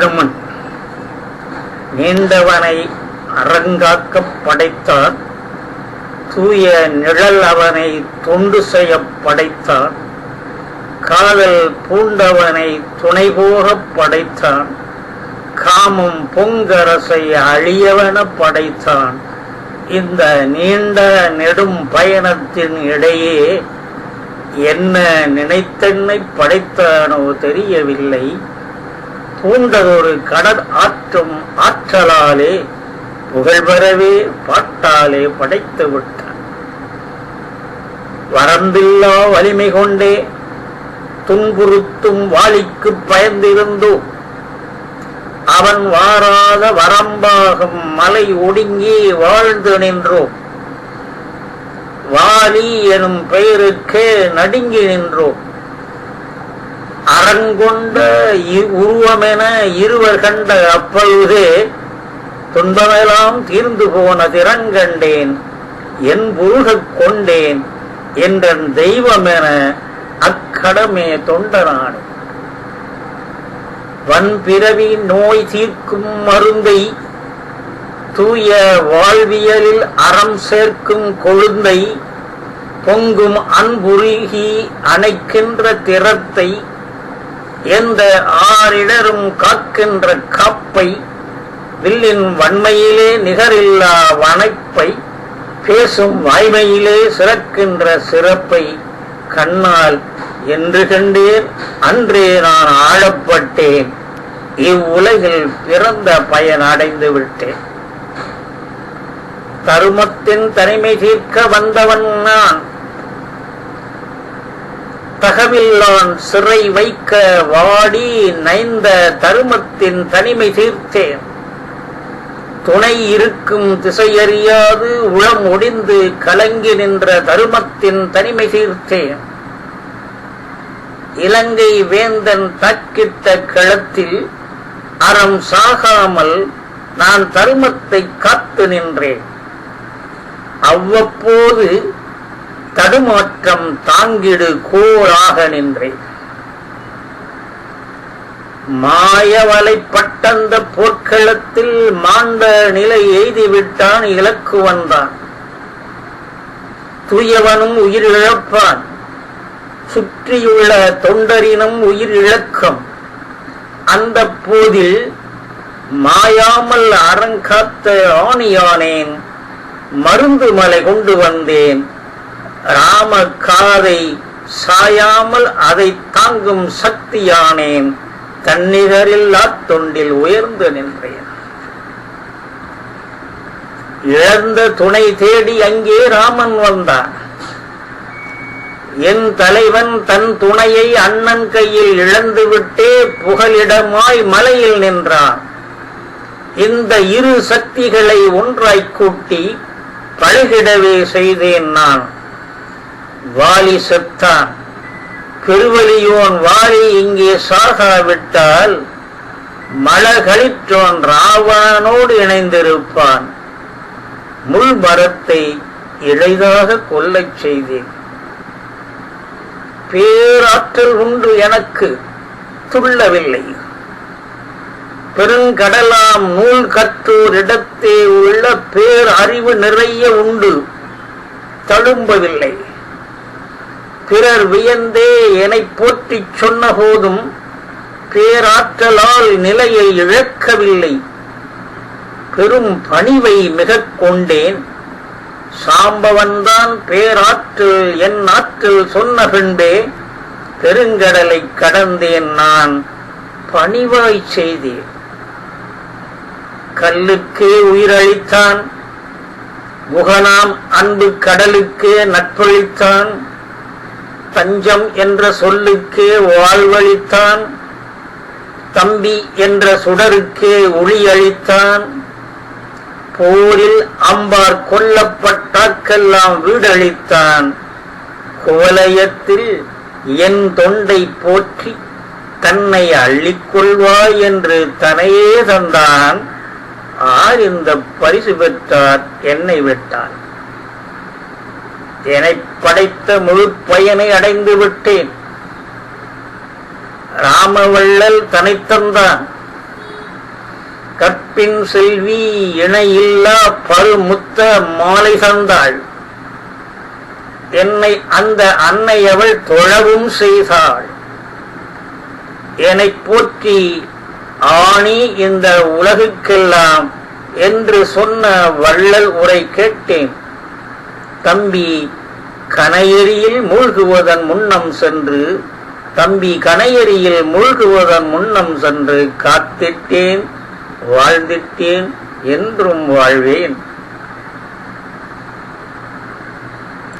அனுமன் நீண்டவனை அறங்காக்கப் படைத்தார் தூய நிழல் அவனை தொண்டு செய்ய படைத்தான் காதல் பூண்டவனை துணை போகப் படைத்தான் காமம் பொங்கரசை அழியவன படைத்தான் இந்த நீண்ட நெடும் பயணத்தின் இடையே என்ன நினைத்தென்னை படைத்தானோ தெரியவில்லை பூண்டதொரு கடல் ஆற்றும் ஆற்றலாலே புகழ்பெறவே பாட்டாலே படைத்து விட்டான் வரம்பில்லா வலிமை கொண்டே துன்புறுத்தும் வாளிக்கு பயந்திருந்தோம் அவன் வாராத வரம்பாகும் மலை ஒடுங்கி வாழ்ந்து நின்றோம் வாலி எனும் பெயருக்கே நடுங்கி நின்றோம் அறங்கொண்ட உருவமென இருவர் கண்ட அப்பொழுதே துன்பமெல்லாம் தீர்ந்து போன திறங்கண்டேன் என் புருகக் கொண்டேன் என்றன் தெய்வமென அக்கடமே தொண்டனானே. வன்பிறவி நோய் தீர்க்கும் மருந்தை தூய வாழ்வியலில் அறம் சேர்க்கும் கொழுந்தை பொங்கும் அன்புருகி அணைக்கின்ற திறத்தை எந்த ஆறிடரும் காக்கின்ற காப்பை வில்லின் வன்மையிலே நிகரில்லா வனைப்பை பேசும் வாய்மையிலே சிறக்கின்ற சிறப்பை கண்ணால் என்று கண்டேன் அன்றே நான் ஆழப்பட்டேன். இவ்வுலகில் பிறந்த பயன் அடைந்து விட்டேன். தருமத்தின் தனிமை தீர்க்க வந்தவன் நான் தகவில்லான் சிறை வைக்க வாடி நைந்த தருமத்தின் தனிமை தீர்த்தேன். துணை இருக்கும் திசையறியாது உளம் ஒடிந்து கலங்கி நின்ற தருமத்தின் தனிமை தீர்த்தேன். இலங்கை வேந்தன் தாக்கிட்ட களத்தில் அறம் சாகாமல் நான் தருமத்தை காத்து நின்றேன். அவ்வப்போது தடுமாற்றம் தாங்கிடு கோராக நின்றேன் மாயவலைப்பட்டந்த போர்க்களத்தில் மாண்ட நிலை எய்திவிட்டான் இலக்கு வந்தான். துயவனும் உயிர் இழப்பான். சுற்றியுள்ள தொண்டரினும் உயிர் இழக்கம். அந்த போதில் மாயாமல் அறங்காத்த ஆணியானேன். மருந்து மலை கொண்டு வந்தேன். ராம காதை சாயாமல் அதை தாங்கும் சக்தியானேன் தன்னிகரில்லா தொண்டில் உயர்ந்து நின்றேன். இழந்த துணை தேடி அங்கே ராமன் வந்தான். என் தலைவன் தன் துணையை அண்ணன் கையில் இழந்துவிட்டே புகலிடமாய் மலையில் நின்றான். இந்த இரு சக்திகளை ஒன்றாய்க் கூட்டி பழகிடவே செய்தேன் நான். வாலி செத்தான் பெருவலியோன் வாலி இங்கே சாகாவிட்டால் மலகளிற்றோன் ராவணனோடு இணைந்திருப்பான். முள் மரத்தை இழைதாக கொல்லச் செய்தேன். பேராற்றல் உண்டு எனக்கு துள்ளவில்லை. பெருங்கடலாம் நூல் கற்றோர் இடத்தே உள்ள பேர் அறிவு நிறைய உண்டு தழும்பவில்லை. பிறர் வியந்தே என்னை போற்றிச் சொன்ன போதும் பேராற்றலால் நிலையை இழக்கவில்லை. பெரும் பணிவை மிகக் கொண்டேன். சாம்பவன்தான் பேராற்றல் என் ஆற்றல் சொன்ன பின்பே பெருங்கடலை கடந்தேன் நான். பணிவாய் செய்தேன். கல்லுக்கே உயிரளித்தான். முகனாம் அன்பு கடலுக்கே நட்பளித்தான். தஞ்சம் என்ற சொல்லுக்கே வாழ்வழித்தான். தம்பி என்ற சுடருக்கே ஒளியளித்தான். போரில் அம்பார் கொல்லப்பட்டாக்கெல்லாம் வீடளித்தான் குவலயத்தில் என் தொண்டை போற்றி தன்னை அள்ளிக்கொள்வாய் என்று தனையே தந்தான். ஆர் இந்த பரிசு பெற்றார் என்னை விட்டான் என்னை படைத்த முழு பயனை அடைந்து விட்டேன். ராமவள்ளல் தனித்தந்தான் கற்பின் செல்வி இணையில்லா பருமுத்த மாலை தந்தாள். என்னை அந்த அன்னை அவள் தொழவும் செய்தாள். என்னை போற்றி ஆணி இந்த உலகுக்கெல்லாம் என்று சொன்ன வள்ளல் உரை கேட்டேன். தம்பி கனையெறியில் மூழ்குவதன் முன்னம் சென்று தம்பி கனையெறியில் மூழ்குவதன் முன்னம் சென்று காத்திட்டேன் வாழ்ந்திட்டேன் என்றும் வாழ்வேன்.